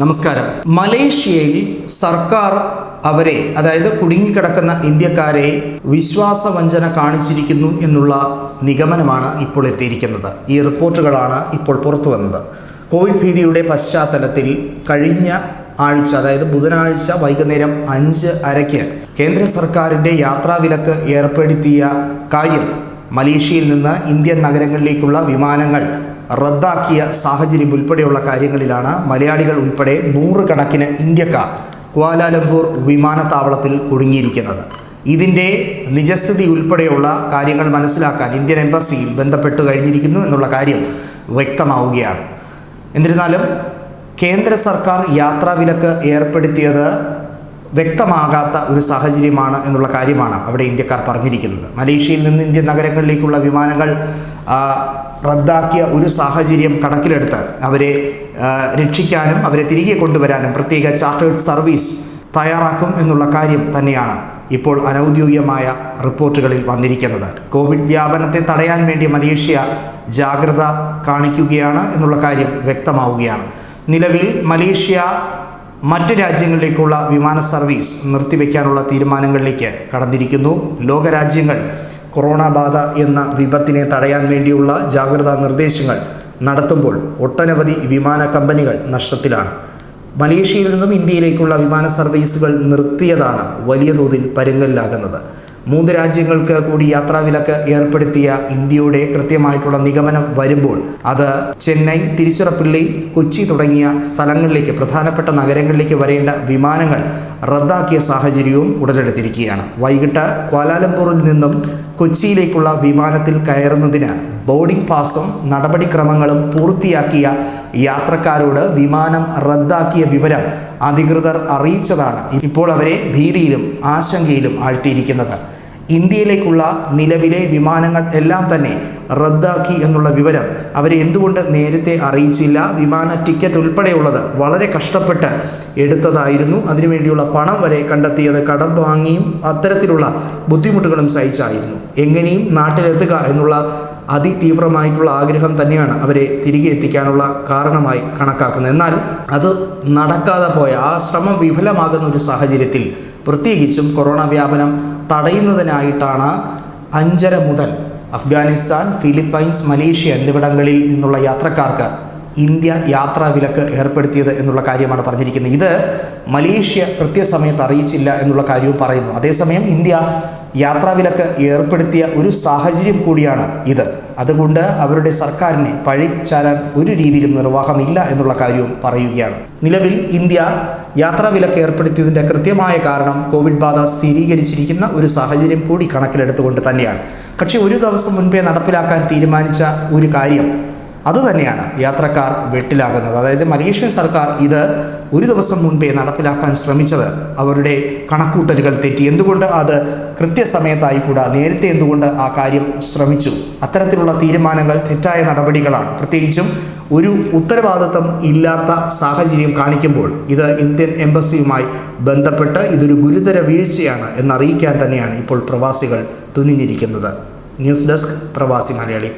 നമസ്കാരം. മലേഷ്യയിൽ സർക്കാർ അവരെ അതായത് കുടുങ്ങിക്കിടക്കുന്ന ഇന്ത്യക്കാരെ വിശ്വാസവഞ്ചന കാണിച്ചിരിക്കുന്നു എന്നുള്ള നിഗമനമാണ് ഇപ്പോൾ എത്തിയിരിക്കുന്നത്. ഈ റിപ്പോർട്ടുകളാണ് ഇപ്പോൾ പുറത്തു വന്നത്. കോവിഡ് ഭീതിയുടെ പശ്ചാത്തലത്തിൽ കഴിഞ്ഞ ആഴ്ച അതായത് ബുധനാഴ്ച വൈകുന്നേരം അഞ്ച് അരയ്ക്ക് കേന്ദ്ര സർക്കാരിന്റെ യാത്രാവിലക്ക് ഏർപ്പെടുത്തിയ കാര്യം മലേഷ്യയിൽ നിന്ന് ഇന്ത്യൻ നഗരങ്ങളിലേക്കുള്ള വിമാനങ്ങൾ റദ്ദാക്കിയ സാഹചര്യം ഉൾപ്പെടെയുള്ള കാര്യങ്ങളിലാണ് മലയാളികൾ ഉൾപ്പെടെ നൂറുകണക്കിന് ഇന്ത്യക്കാർ ക്വാലാലംപൂർ വിമാനത്താവളത്തിൽ കുടുങ്ങിയിരിക്കുന്നത്. ഇതിന്റെ നിജസ്ഥിതി ഉൾപ്പെടെയുള്ള കാര്യങ്ങൾ മനസ്സിലാക്കാൻ ഇന്ത്യൻ എംബസിയിൽ ബന്ധപ്പെട്ട് കഴിഞ്ഞിരിക്കുന്നു എന്നുള്ള കാര്യം വ്യക്തമാവുകയാണ്. എന്നിരുന്നാലും കേന്ദ്ര സർക്കാർ യാത്രാവിലക്ക് ഏർപ്പെടുത്തിയത് വ്യക്തമാകാത്ത ഒരു സാഹചര്യമാണ് എന്നുള്ള കാര്യമാണ് അവിടെ ഇന്ത്യക്കാർ പറഞ്ഞിരിക്കുന്നത്. മലേഷ്യയിൽ നിന്ന് ഇന്ത്യൻ നഗരങ്ങളിലേക്കുള്ള വിമാനങ്ങൾ റദ്ദാക്കിയ ഒരു സാഹചര്യം കണക്കിലെടുത്ത് അവരെ രക്ഷിക്കാനും അവരെ തിരികെ കൊണ്ടുവരാനും പ്രത്യേക ചാർട്ടേഡ് സർവീസ് തയ്യാറാക്കും എന്നുള്ള കാര്യം തന്നെയാണ് ഇപ്പോൾ അനൗദ്യോഗികമായ റിപ്പോർട്ടുകളിൽ വന്നിരിക്കുന്നത്. കോവിഡ് വ്യാപനത്തെ തടയാൻ വേണ്ടി മലേഷ്യ ജാഗ്രത കാണിക്കുകയാണ് എന്നുള്ള കാര്യം വ്യക്തമാവുകയാണ്. നിലവിൽ മലേഷ്യ മറ്റ് രാജ്യങ്ങളിലേക്കുള്ള വിമാന സർവീസ് നിർത്തിവെക്കാനുള്ള തീരുമാനങ്ങളിലേക്ക് കടന്നിരിക്കുന്നു. ലോകരാജ്യങ്ങൾ കൊറോണ ബാധ എന്ന വിപത്തിനെ തടയാൻ വേണ്ടിയുള്ള ജാഗ്രതാ നിർദ്ദേശങ്ങൾ നടത്തുമ്പോൾ ഒട്ടനവധി വിമാന കമ്പനികൾ നഷ്ടത്തിലാണ്. മലേഷ്യയിൽ നിന്നും ഇന്ത്യയിലേക്കുള്ള വിമാന സർവീസുകൾ നിർത്തിയതാണ് വലിയ തോതിൽ പരുങ്ങലിലാകുന്നത്. മൂന്ന് രാജ്യങ്ങൾക്ക് കൂടി യാത്രാവിലക്ക് ഏർപ്പെടുത്തിയ ഇന്ത്യയുടെ കൃത്യമായിട്ടുള്ള നിഗമനം വരുമ്പോൾ അത് ചെന്നൈ തിരുച്ചിറപ്പള്ളി കൊച്ചി തുടങ്ങിയ സ്ഥലങ്ങളിലേക്ക് പ്രധാനപ്പെട്ട നഗരങ്ങളിലേക്ക് വരേണ്ട വിമാനങ്ങൾ റദ്ദാക്കിയ സാഹചര്യവും ഉടലെടുത്തിരിക്കുകയാണ്. വൈകിട്ട് ക്വാലാലംപൂറിൽ നിന്നും കൊച്ചിയിലേക്കുള്ള വിമാനത്തിൽ കയറുന്നതിന് ബോർഡിംഗ് പാസും നടപടിക്രമങ്ങളും പൂർത്തിയാക്കിയ യാത്രക്കാരോട് വിമാനം റദ്ദാക്കിയ വിവരം അധികൃതർ അറിയിച്ചതാണ് ഇപ്പോൾ അവരെ ഭീതിയിലും ആശങ്കയിലും ആഴ്ത്തിയിരിക്കുന്നത്. ഇന്ത്യയിലേക്കുള്ള നിലവിലെ വിമാനങ്ങൾ എല്ലാം തന്നെ റദ്ദാക്കി എന്നുള്ള വിവരം അവരെ എന്തുകൊണ്ട് നേരത്തെ അറിയിച്ചില്ല? വിമാന ടിക്കറ്റ് ഉൾപ്പെടെയുള്ളത് വളരെ കഷ്ടപ്പെട്ട് എടുത്തതായിരുന്നു. അതിനുവേണ്ടിയുള്ള പണം വരെ കണ്ടെത്തിയത് കടം വാങ്ങിയും അത്തരത്തിലുള്ള ബുദ്ധിമുട്ടുകളും സഹിച്ചായിരുന്നു. എങ്ങനെയും നാട്ടിലെത്തുക എന്നുള്ള അതിതീവ്രമായിട്ടുള്ള ആഗ്രഹം തന്നെയാണ് അവരെ തിരികെ എത്തിക്കാനുള്ള കാരണമായി കണക്കാക്കുന്നത്. എന്നാൽ അത് നടക്കാതെ പോയ ആ ശ്രമം വിഫലമാകുന്ന ഒരു സാഹചര്യത്തിൽ പ്രത്യേകിച്ചും കൊറോണ വ്യാപനം തടയുന്നതിനായിട്ടാണ് അഞ്ചര മുതൽ അഫ്ഗാനിസ്ഥാൻ ഫിലിപ്പൈൻസ് മലേഷ്യ എന്നിവിടങ്ങളിൽ നിന്നുള്ള യാത്രക്കാർക്ക് ഇന്ത്യ യാത്രാ വിലക്ക് ഏർപ്പെടുത്തിയത് എന്നുള്ള കാര്യമാണ് പറഞ്ഞിരിക്കുന്നത്. ഇത് മലേഷ്യ കൃത്യസമയത്ത് അറിയിച്ചില്ല എന്നുള്ള കാര്യവും പറയുന്നു. അതേസമയം ഇന്ത്യ യാത്രാവിലക്ക് ഏർപ്പെടുത്തിയ ഒരു സാഹചര്യം കൂടിയാണ് ഇത്. അതുകൊണ്ട് അവരുടെ സർക്കാരിനെ പഴിച്ചാലാൻ ഒരു രീതിയിലും നിർവാഹമില്ല എന്നുള്ള കാര്യവും പറയുകയാണ്. നിലവിൽ ഇന്ത്യ യാത്രാവിലക്ക് ഏർപ്പെടുത്തിയതിന്റെ കൃത്യമായ കാരണം കോവിഡ് ബാധ സ്ഥിരീകരിച്ചിരിക്കുന്ന ഒരു സാഹചര്യം കൂടി കണക്കിലെടുത്തുകൊണ്ട് തന്നെയാണ്. പക്ഷേ ഒരു ദിവസം മുൻപേ നടപ്പിലാക്കാൻ തീരുമാനിച്ച ഒരു കാര്യം അതുതന്നെയാണ് യാത്രക്കാർ വെട്ടിലാകുന്നത്. അതായത് മലേഷ്യൻ സർക്കാർ ഇത് ഒരു ദിവസം മുൻപേ നടപ്പിലാക്കാൻ ശ്രമിച്ചത്. അവരുടെ കണക്കൂട്ടലുകൾ തെറ്റി. എന്തുകൊണ്ട് അത് കൃത്യസമയത്തായിക്കൂടാ? നേരത്തെ എന്തുകൊണ്ട് ആ കാര്യം ശ്രമിച്ചു? അത്തരത്തിലുള്ള തീരുമാനങ്ങൾ തെറ്റായ നടപടികളാണ്. പ്രത്യേകിച്ചും ഒരു ഉത്തരവാദിത്തം ഇല്ലാത്ത സാഹചര്യം കാണിക്കുമ്പോൾ ഇത് ഇന്ത്യൻ എംബസിയുമായി ബന്ധപ്പെട്ട് ഇതൊരു ഗുരുതര വീഴ്ചയാണ് എന്നറിയിക്കാൻ തന്നെയാണ് ഇപ്പോൾ പ്രവാസികൾ തുനിഞ്ഞിരിക്കുന്നത്. ന്യൂസ് ഡെസ്ക് പ്രവാസി മലയാളി.